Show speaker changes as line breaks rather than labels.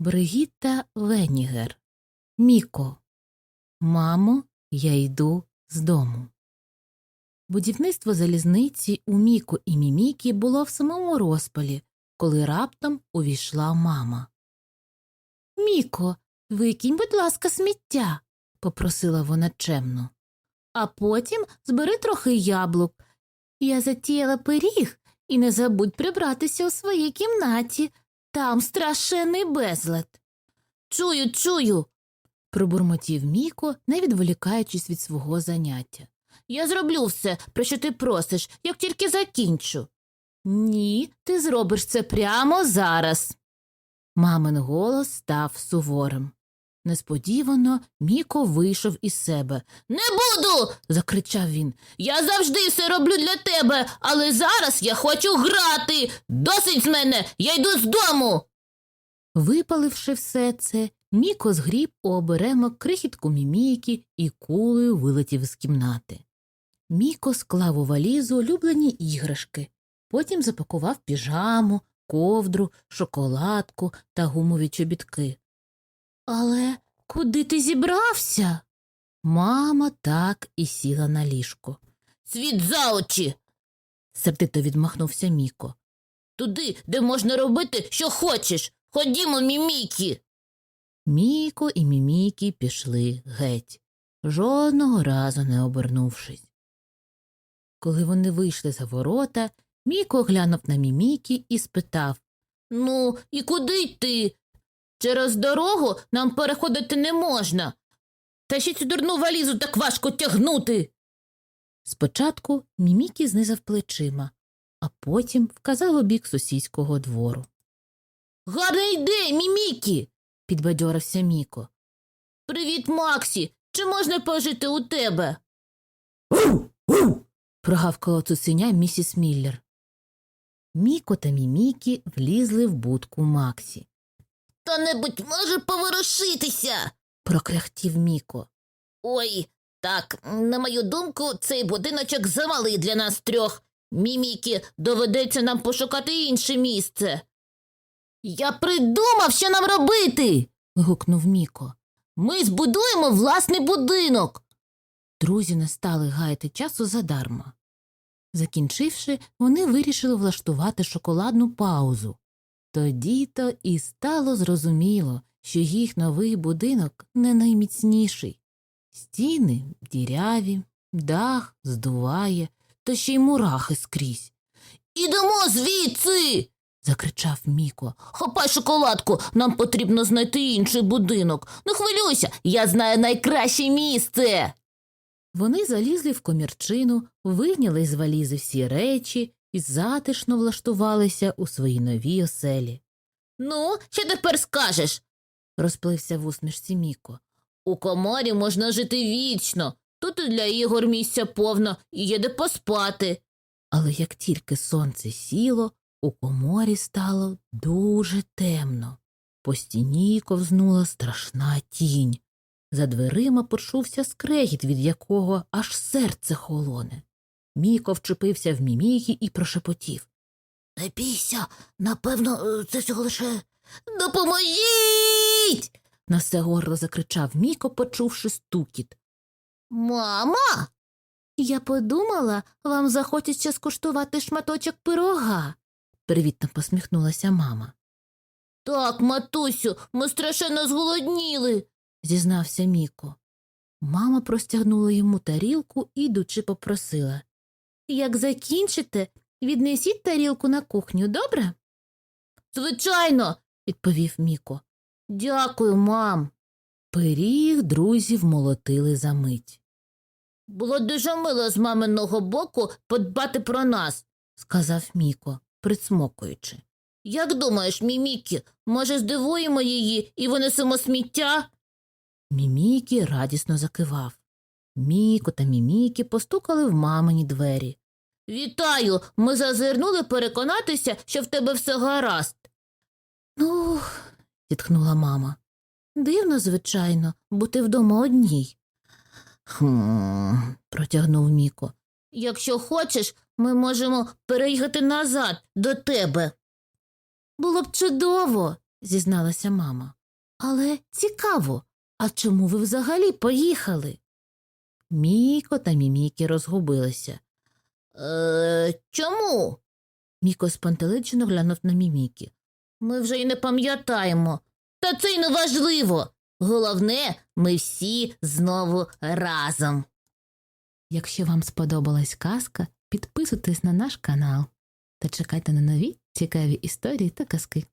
Бригітта Венігер. Міко. Мамо, я йду з дому. Будівництво залізниці у Міко і Мімікі було в самому розпалі, коли раптом увійшла мама. Міко, викинь, будь ласка, сміття, попросила вона чемно. А потім збери трохи яблук. Я затіяла пиріг і не забудь прибратися у своїй кімнаті. Там страшенний безлад. Чую, чую. пробурмотів Міко, не відволікаючись від свого заняття. Я зроблю все, про що ти просиш, як тільки закінчу. Ні, ти зробиш це прямо зараз. Мамин голос став суворим. Несподівано Міко вийшов із себе. Не буду. закричав він. Я завжди все роблю для тебе, але зараз я хочу грати. Досить з мене, я йду з дому. Випаливши все це, Міко згріб у оберемок крихітку мімійки і кулею вилетів з кімнати. Міко склав у валізу улюблені іграшки, потім запакував піжаму, ковдру, шоколадку та гумові чобітки. Але куди ти зібрався? Мама так і сіла на ліжко. Світ за очі. сердито відмахнувся Міко. Туди, де можна робити, що хочеш. Ходімо, мімікі. Міко і мімікі пішли геть, жодного разу не обернувшись. Коли вони вийшли за ворота, Міко глянув на мімікі і спитав Ну, і куди йти? Через дорогу нам переходити не можна. Та ще цю дурну валізу так важко тягнути. Спочатку Мімікі знизав плечима, а потім вказав у бік сусідського двору. Гарна ідея, Мімікі, підбадьорився Міко. Привіт, Максі. Чи можна пожити у тебе? прогавкала цуценя місіс Міллер. Міко та Мімікі влізли в будку Максі. Хто небудь може поворушитися. прокряхтів Міко. Ой, так, на мою думку, цей будиночок замалий для нас трьох. Мімікі, доведеться нам пошукати інше місце. Я придумав, що нам робити. гукнув Міко. Ми збудуємо власний будинок. Друзі не стали гаяти часу задарма. Закінчивши, вони вирішили влаштувати шоколадну паузу. Тоді то і стало зрозуміло, що їх новий будинок не найміцніший. Стіни діряві, дах здуває, та ще й мурахи скрізь. Ідемо звідси. закричав Міко. Хопай шоколадку, нам потрібно знайти інший будинок. Не хвилюйся, я знаю найкраще місце. Вони залізли в комірчину, вийняли з валізи всі речі і затишно влаштувалися у своїй новій оселі. Ну, що тепер скажеш? розплився в усмішці Міко. У коморі можна жити вічно. Тут і для ігор місця повно і є де поспати. Але як тільки сонце сіло, у коморі стало дуже темно. По стіні ковзнула страшна тінь. За дверима почувся скрегіт, від якого аж серце холоне. Міко вчепився в міміки і прошепотів. Не бійся, напевно, е, це всього лише. Допоможіть. на все горло закричав Міко, почувши стукіт. Мама. Я подумала, вам захочеться скуштувати шматочок пирога, привітно посміхнулася мама. Так, матусю, ми страшенно зголодніли, зізнався Міко. Мама простягнула йому тарілку і йдучи попросила Як закінчите, віднесіть тарілку на кухню, добре? Звичайно, відповів Міко. Дякую, мам. Пиріг друзів молотили за мить. Було дуже мило з маминого боку подбати про нас, сказав Міко, присмокуючи. Як думаєш, Мімікі, може, здивуємо її і винесемо сміття? Мімікі радісно закивав. Міко та Мімікі постукали в мамині двері. Вітаю! Ми зазирнули переконатися, що в тебе все гаразд. Ну, зітхнула мама. Дивно, звичайно, бути вдома одній. Хм, протягнув Міко. Якщо хочеш, ми можемо переїхати назад до тебе. Було б чудово, зізналася мама. Але цікаво, а чому ви взагалі поїхали? Міко та Мімікі розгубилися. Е, чому? Міко спантеличено глянув на Мімікі. Ми вже й не пам'ятаємо. Та це й не важливо. Головне, ми всі знову разом. Якщо вам сподобалась казка, підписуйтесь на наш канал та чекайте на нові цікаві історії та казки.